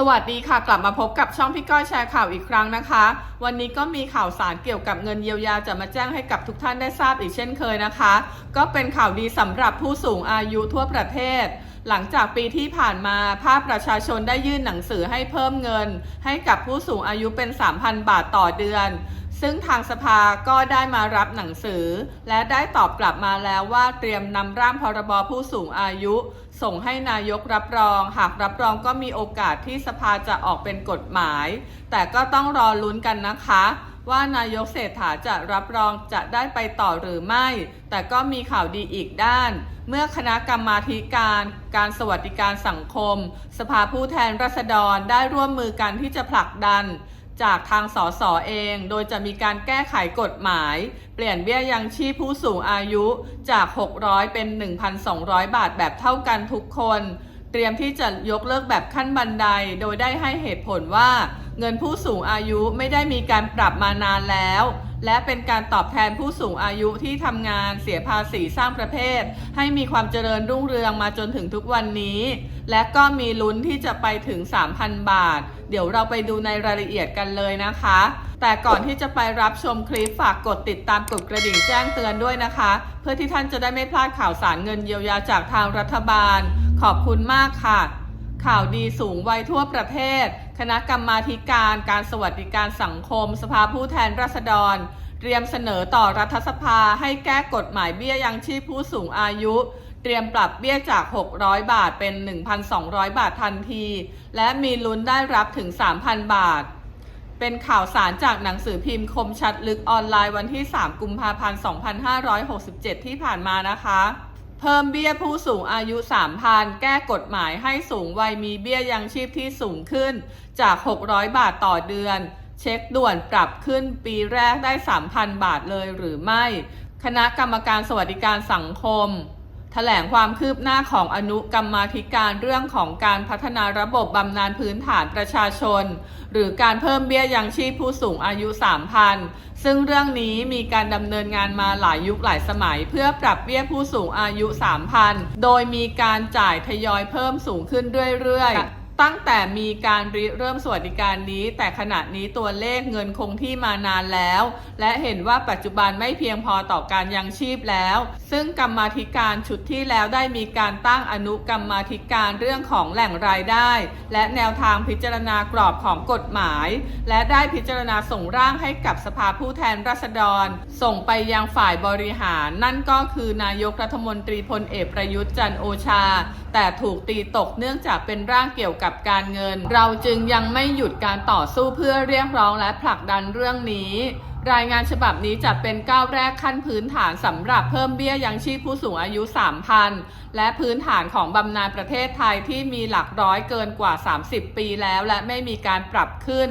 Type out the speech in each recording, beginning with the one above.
สวัสดีค่ะ กลับมาพบกับช่องพี่ก้อยแชร์ข่าวอีกครั้งนะคะ วันนี้ก็มีข่าวสารเกี่ยวกับเงินเยียวยาจะมาแจ้งให้กับทุกท่านได้ทราบอีกเช่นเคยนะคะ ก็เป็นข่าวดีสำหรับผู้สูงอายุทั่วประเทศ หลังจากปีที่ผ่านมาภาคประชาชนได้ยื่นหนังสือให้เพิ่มเงิน ให้กับผู้สูงอายุเป็น 3,000 บาทต่อเดือนซึ่งทางสภาก็ได้มารับหนังสือ และได้ตอบกลับมาแล้วว่าเตรียมนำร่างพรบผู้สูงอายุ ส่งให้นายกรับรอง หากรับรองก็มีโอกาสที่สภาจะออกเป็นกฎหมาย แต่ก็ต้องรอลุ้นกันนะคะ ว่านายกเศรษฐาจะรับรองจะได้ไปต่อหรือไม่ แต่ก็มีข่าวดีอีกด้าน เมื่อคณะกรรมาธิการการสวัสดิการสังคม สภาผู้แทนราษฎรได้ร่วมมือกันที่จะผลักดัน จากทางสสเอง โดยจะมีการแก้ไขกฎหมาย เปลี่ยนเบี้ยยังชีพผู้สูงอายุจาก 600 เป็น 1,200 บาทแบบเท่ากันทุกคน เตรียมที่จะยกเลิกแบบขั้นบันได โดยได้ให้เหตุผลว่า เงินผู้สูงอายุไม่ได้มีการปรับมานานแล้ว และเป็นการตอบแทนผู้สูงอายุที่ทำงานเสียภาษีสร้างประเภทให้มีความเจริญรุ่งเรืองมาจนถึงทุกวันนี้ และก็มีลุ้นที่จะไปถึง 3,000 บาท เดี๋ยวเราไปดูในรายละเอียดกันเลยนะคะ แต่ก่อนที่จะไปรับชมคลิปฝากกดติดตามกดกระดิ่งแจ้งเตือนด้วยนะคะ เพื่อที่ท่านจะได้ไม่พลาดข่าวสารเงินเยียวยาจากทางรัฐบาล ขอบคุณมากค่ะ ข่าวดีสูงวัยทั่วประเทศ คณะกรรมาธิการการสวัสดิการสังคม สภาผู้แทนราษฎร เตรียมเสนอต่อรัฐสภาให้แก้กฎหมายเบี้ยยังชีพผู้สูงอายุ เตรียมปรับเบี้ยจาก 600 บาทเป็น 1,200 บาททันที และมีลุ้นได้รับถึง 3,000 บาท เป็นข่าวสารจากหนังสือพิมพ์คมชัดลึกออนไลน์วันที่ 3 กุมภาพันธ์ 2567 ที่ผ่านมานะคะ เพิ่มเบี้ยผู้สูงอายุ 3,000 แก้กฎหมายให้สูงวัยมีเบี้ยยังชีพที่สูงขึ้น จาก 600 บาทต่อเดือน เช็คด่วนปรับขึ้นปีแรกได้ 3,000 บาทเลยหรือไม่ คณะกรรมการสวัสดิการสังคม ถลงความคืบหน้าของอนุกรรมาธิการเรื่องของการพัฒนาระบบบำนาญพื้นฐานประชาชน หรือการเพิ่มเบี้ยยังชีพผู้สูงอายุ 3,000 ซึ่งเรื่องนี้มีการดำเนินงานมาหลายยุคหลายสมัย เพื่อปรับเบี้ยผู้สูงอายุ 3,000 โดยมีการจ่ายทยอยเพิ่มสูงขึ้นเรื่อยๆ ตั้งแต่มีการริเริ่มสวัสดิการนี้ แต่ขณะนี้ตัวเลขเงินคงที่มานานแล้ว และเห็นว่าปัจจุบันไม่เพียงพอต่อการยังชีพแล้ว ซึ่งกรรมาธิการชุดที่แล้วได้มีการตั้งอนุกรรมาธิการเรื่องของแหล่งรายได้ และแนวทางพิจารณากรอบของกฎหมาย และได้พิจารณาส่งร่างให้กับสภาผู้แทนราษฎร ส่งไปยังฝ่ายบริหาร นั่นก็คือนายกรัฐมนตรีพลเอกประยุทธ์จันโอชา แต่ถูกตีตกเนื่องจากเป็นร่างเกี่ยวกับการเงิน เราจึงยังไม่หยุดการต่อสู้เพื่อเรียกร้องและผลักดันเรื่องนี้รายงานฉบับนี้จะเป็นก้าวแรกขั้นพื้นฐานสำหรับเพิ่มเบี้ยยังชีพผู้สูงอายุ 3,000 และพื้นฐานของบำนาญประเทศไทยที่มีหลักร้อยเกินกว่า 30 ปีแล้ว และไม่มีการปรับขึ้น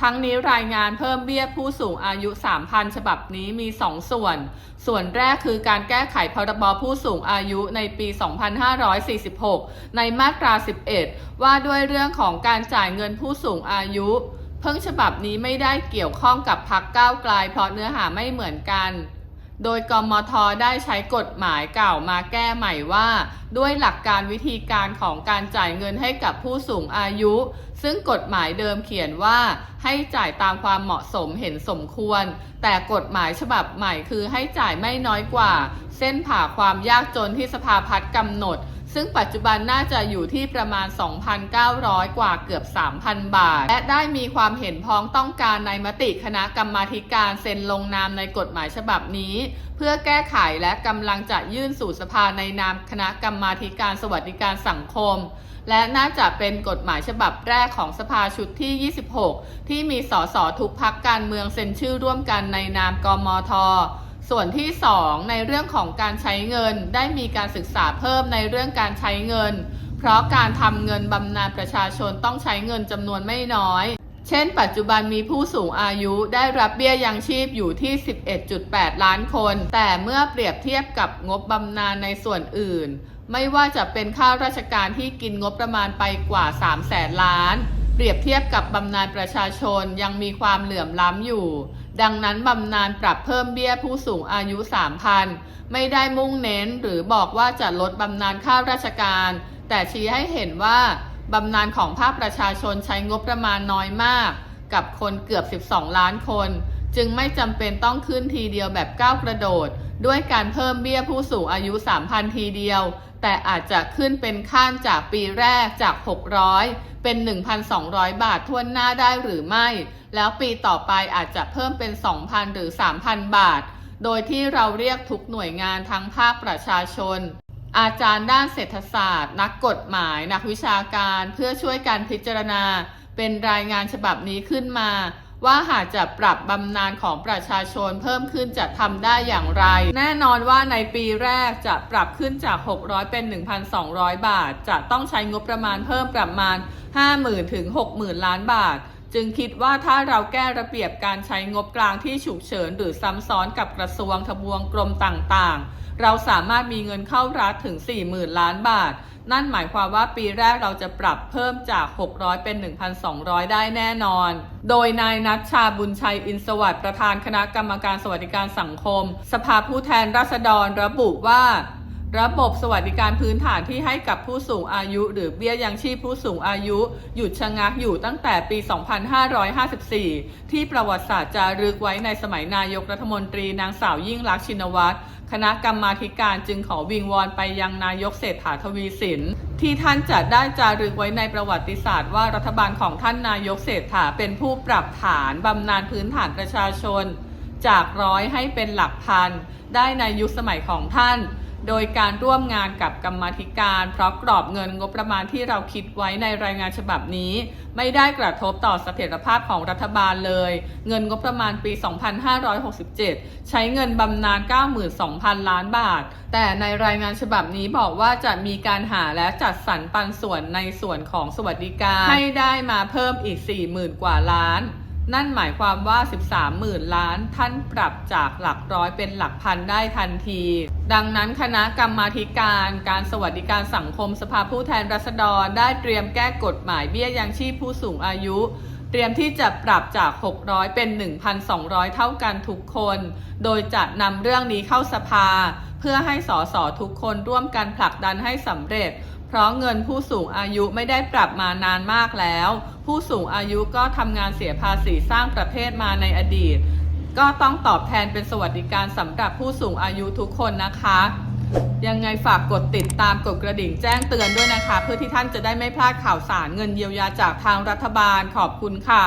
ทั้งนี้รายงานเพิ่มเบี้ยผู้สูงอายุ 3,000 ฉบับนี้มี 2 ส่วน ส่วนแรกคือการแก้ไขพรบผู้สูงอายุในปี 2546 ในมาตรา 11 ว่าด้วยเรื่องของการจ่ายเงินผู้สูงอายุ เพิ่งฉบับนี้ไม่ได้เกี่ยวข้องกับพักก้าวไกลเพราะเนื้อหาไม่เหมือนกัน โดยกมทได้ใช้กฎหมายเก่ามาแก้ใหม่ว่า ด้วยหลักการวิธีการของการจ่ายเงินให้กับผู้สูงอายุ ซึ่งกฎหมายเดิมเขียนว่า ให้จ่ายตามความเหมาะสมเห็นสมควร แต่กฎหมายฉบับใหม่คือให้จ่ายไม่น้อยกว่า เส้นผ่าความยากจนที่สภาพัฒน์กำหนด ซึ่งปัจจุบันน่าจะอยู่ที่ประมาณ 2,900 กว่าเกือบ 3,000 บาท และได้มีความเห็นพ้องต้องการในมติคณะกรรมาธิการเซ็นลงนามในกฎหมายฉบับนี้ เพื่อแก้ไขและกำลังจะยื่นสู่สภาในนามคณะกรรมาธิการสวัสดิการสังคม และน่าจะเป็นกฎหมายฉบับแรกของสภาชุดที่ 26 ที่มีสสทุกพักการเมืองเซ็นชื่อร่วมกันในนามกมท ส่วนที่ 2 ในเรื่องของการใช้เงินได้มีการศึกษาเพิ่มในเรื่องการใช้เงิน เพราะการทำเงินบำนาญประชาชนต้องใช้เงินจำนวนไม่น้อย เช่น ปัจจุบันมีผู้สูงอายุได้รับเบี้ยยังชีพอยู่ที่ 11.8 ล้านคน แต่เมื่อเปรียบเทียบกับงบบำนาญในส่วนอื่น ไม่ว่าจะเป็นข้าราชการที่กินงบประมาณไปกว่า3แสนล้าน เปรียบเทียบกับบำนาญประชาชนยังมีความเหลื่อมล้ำอยู่ ดังนั้นบำนาญปรับเพิ่มเบี้ยผู้สูงอายุ 3,000 ไม่ได้มุ่งเน้นหรือบอกว่าจะลดบำนาญข้าราชการ แต่ชี้ให้เห็นว่าบำนาญของภาคประชาชนใช้งบประมาณน้อยมาก กับคนเกือบ 12 ล้านคน จึงไม่จำเป็นต้องขึ้นทีเดียวแบบก้าวกระโดด ด้วยการเพิ่มเบี้ยผู้สูงอายุ 3,000 ทีเดียว แต่อาจจะขึ้นเป็นขั้นจากปีแรกจาก 600 เป็น 1,200 บาททวนหน้าได้หรือไม่ แล้วปีต่อไปอาจจะเพิ่มเป็น 2,000 หรือ 3,000 บาท โดยที่เราเรียกทุกหน่วยงานทั้งภาคประชาชนอาจารย์ด้านเศรษฐศาสตร์ นักกฎหมาย นักวิชาการเพื่อช่วยการพิจารณา เป็นรายงานฉบับนี้ขึ้นมา ว่าหากจะปรับบำนาญของประชาชนเพิ่มขึ้นจะทำได้อย่างไร แน่นอนว่าในปีแรกจะปรับขึ้นจาก 600 เป็น 1,200 บาท จะต้องใช้งบประมาณเพิ่มประมาณ 50,000ถึง60,000 ล้านบาท จึงคิดว่าถ้าเราแก้ระเบียบการใช้งบกลางที่ฉุกเฉิน หรือซ้ำซ้อนกับกระทรวงทบวงกรมต่างๆ เราสามารถมีเงินเข้ารัฐถึง 40,000 ล้านบาท นั่นหมายความว่าปีแรกเราจะปรับเพิ่มจาก 600 เป็น 1,200 ได้แน่นอน โดยนายนัชชาบุญชัยอินสวัสดิ์ประธานคณะกรรมการสวัสดิการสังคม สภาผู้แทนราษฎรระบุว่า ระบบสวัสดิการพื้นฐานที่ให้กับผู้สูงอายุ หรือเบี้ยยังชีพผู้สูงอายุ หยุดชะงักอยู่ตั้งแต่ปี 2554 ที่ประวัติศาสตร์จารึกไว้ในสมัยนายกรัฐมนตรีนางสาวยิ่งลักษณ์ชินวัตรคณะกรรมาการจึงขอวิงวอนไปยังนายกเศรษฐาทวีสิน ที่ท่านจะได้จารึกไว้ในประวัติศาสตร์ว่ารัฐบาลของท่านนายกเศรษฐาเป็นผู้ปรับฐานบำนาญพื้นฐานประชาชน จากร้อยให้เป็นหลักพันได้ในยุคสมัยของท่าน โดยการร่วมงานกับกรรมธิการ เพราะกรอบเงินงบประมาณที่เราคิดไว้ในรายงานฉบับนี้ ไม่ได้กระทบต่อเสถียรภาพของรัฐบาลเลย เงินงบประมาณปี 2567 ใช้เงินบำนาญ 92,000 ล้านบาท แต่ในรายงานฉบับนี้บอกว่าจะมีการหาและจัดสรรปันส่วนในส่วนของสวัสดิการ ให้ได้มาเพิ่มอีก 40,000 กว่าล้าน นั่นหมายความว่า 13หมื่นล้าน ท่านปรับจากหลักร้อยเป็นหลักพันได้ทันที ดังนั้นคณะกรรมาธิการการสวัสดิการสังคมสภาผู้แทนราษฎร ได้เตรียมแก้กฎหมายเบี้ยยังชีพผู้สูงอายุ เตรียมที่จะปรับจาก 600 เป็น 1,200 เท่ากันทุกคน โดยจะนำเรื่องนี้เข้าสภา เพื่อให้สสทุกคนร่วมกันผลักดันให้สำเร็จ เพราะเงินผู้สูงอายุไม่ได้ปรับมานานมากแล้ว ผู้สูงอายุก็ทำงานเสียภาษีสร้างประเทศมาในอดีต ก็ต้องตอบแทนเป็นสวัสดิการสำหรับผู้สูงอายุทุกคนนะคะ ยังไงฝากกดติดตามกดกระดิ่งแจ้งเตือนด้วยนะคะ เพื่อที่ท่านจะได้ไม่พลาดข่าวสารเงินเยียวยาจากทางรัฐบาลขอบคุณค่ะ